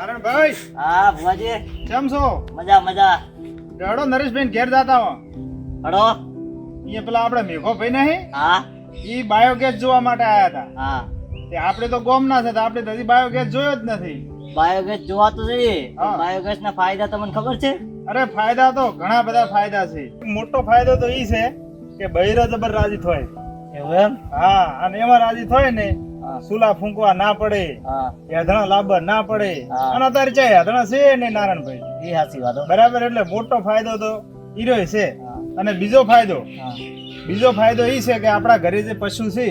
નારાયણભાઈ હા ભુવાજી. કેમ છો? મજા મજા. ડડો નરેશભાઈ ઘેર જાતા હો. હડો અહીંયા પેલા આપણે મેઘો ભાઈ નહીં હા. ઈ બાયોગેસ જોવા માટે આયા હતા. હા. તે આપણે તો ગોમ ના છે તો આપણે તો બાયોગેસ જોયો જ નથી. બાયોગેસ જોવા તો જોઈએ. બાયોગેસ ના ફાયદા તમને ખબર છે? અરે ફાયદા તો ઘણા બધા ફાયદા છે. મોટો ફાયદો તો ઈ છે કે બૈરો જબર રાજી થાય એવું એમ? હા અને એમાં રાજી થાય ને સુલા ફૂંકવા ના પડે યાદણા લાંબા ના પડે. અને અત્યારે ચાય યાદણા છે ને નારાયણભાઈ? એ સાચી વાત બરાબર એટલે મોટો ફાયદો તો ઈરો છે. અને બીજો ફાયદો બીજો ફાયદો એ છે કે આપણા ઘરે જે પશુ છે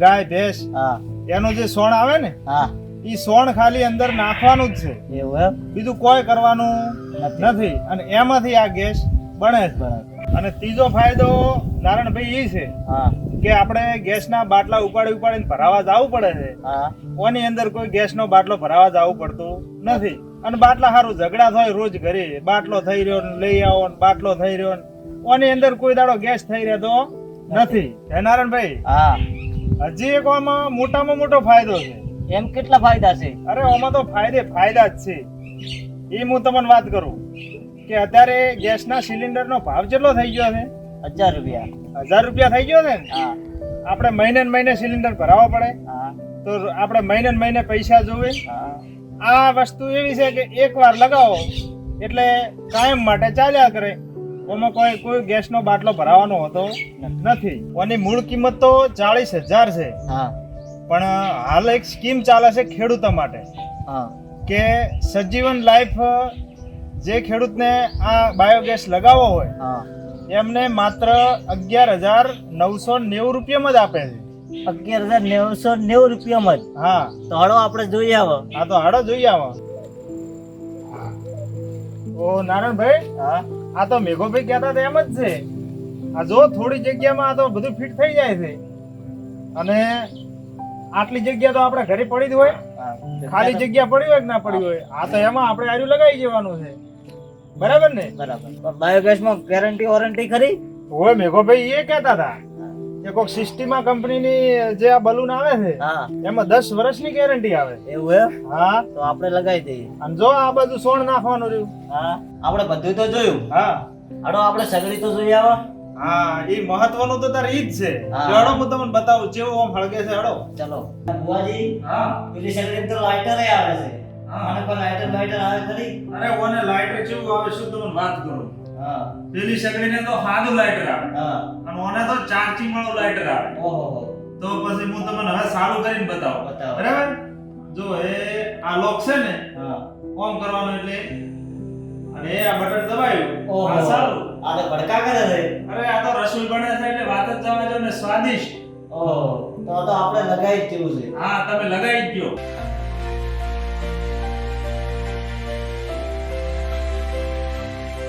ગાય ભેંસ હા. એનું જે સોણ આવે ને એ ઈ સોણ ખાલી અંદર નાખવાનું જ છે. બીજું કોઈ કરવાનું નથી. અને એમાંથી આ ગેસ બને જ બરાબર અને ત્રીજો ફાયદો નારાયણભાઈ એ છે હા. કે આપણે ગેસના બાટલા ઉપાડી ઉપાડીને ભરાવા જવું પડે છે. હા. ઓની અંદર કોઈ ગેસનો બાટલો ભરાવા જવું પડતું નથી. અને બાટલા સારું ઝઘડા થાય રોજ ઘરે. બાટલો થઈ રહ્યો ને લઈ આવો ને બાટલો થઈ રહ્યો ને. ઓની અંદર કોઈ દાડો ગેસ થઈ રહેતો નથી. હે નારાયણભાઈ હા. હજી એક આમાં મોટામાં મોટો ફાયદો છે. એમ કેટલા ફાયદા છે? અરે આમાં તો ફાયદે ફાયદા જ છે. એ હું તમને વાત કરું કે અત્યારે ગેસના સિલિન્ડરનો ભાવ કેટલો થઈ ગયો છે હજાર રૂપિયા. હજાર રૂપિયા થઈ ગયો ને? હા. આપણે મહિને મહિને સિલિન્ડર ભરાવવા પડે. હા. તો આપણે મહિને મહિને પૈસા જોવે. હા. આ વસ્તુ એવી છે કે એકવાર લગાવો એટલે કાયમ માટે ચાલ્યા કરે. એમાં કોઈ કોઈ ગેસનો બાટલો ભરાવાનો હોતો નથી. ઓની મૂળ કિંમત તો ચાલીસ હજાર છે. હા. પણ હાલ એક સ્કીમ ચાલે છે ખેડૂતો માટે. હા. કે સજીવન લાઈફ જે ખેડૂતને આ બાયોગેસ લગાવવો હોય હા. એમને માત્ર અગિયાર હજાર નવસો નેવું રૂપિયામાં જ આપે છે. અગિયાર હજાર નેવસો નેવું રૂપિયામાં જ? હા. તો હળો આપણે જોઈએ આવો. આ તો હાડો જોઈ આવો. ઓ નારાયણભાઈ હા. આ તો મેઘોભાઈ કહેતા હતા એમ જ છે. આ જો થોડી જગ્યામાં આ તો બધું ફિટ થઈ જાય છે. અને આટલી જગ્યા તો આપણે ઘરે પડી જ હોય. ખાલી જગ્યા પડી હોય કે ના પડી હોય? આ તો એમાં આપણે આર્યું લગાવી જવાનું છે. બરાબર ને? બરાબર. બાયોગેસમાં ગેરંટી વોરંટી ખરી? હોય મેઘોભાઈ એ કહેતા હતા કે કોઈક સિસ્ટીમા કંપનીની જે આ બલૂન આવે છે એમાં દસ વર્ષની ગેરંટી આવે. એવું એમ? હા. તો આપણે લગાવી દઈએ. અને જો આ બધું સોણ નાખવાનું રહ્યું. હા. આપણે બધું તો જોયું. હા. હડો આપણે સગડી તો જોઈ આવો. હા એ મહત્વનું તો તારે ઈ જ છે. હા. હું તમને બતાવું જેવું આમ હળગે છે હળો ચલો. બુઆજી હા. પેલી સગડી તો લાઇટર આવે છે. હા. પણ લાઇટર લાઇટર આવે ખરી. અરે ઓને લાઇટર કેવું આવે શું તમને વાત કરો. હા. પેલી સગડીને તો સાદું લાઇટર આવે. હા. અને ઓને તો ચાર્જિંગ વાળું લાઇટર આવે. ઓહો તો પછી હું તમને હવે સારું કરીને બતાવું. બરાબર? જો એ આ લોક છે ને હા. ઓન કરવાનું એટલે અને આ બટન દબાયું. ઓહો. આ સારું. આ તો ભડકા કરે છે. અરે આ તો રસોઈ બને છે એટલે વાત જ જવા જો ને સ્વાદિષ્ટ. ઓહો તો તો આપણે લગાઈ જ જેવું છે. હા તમે લગાઈ જ ગયો.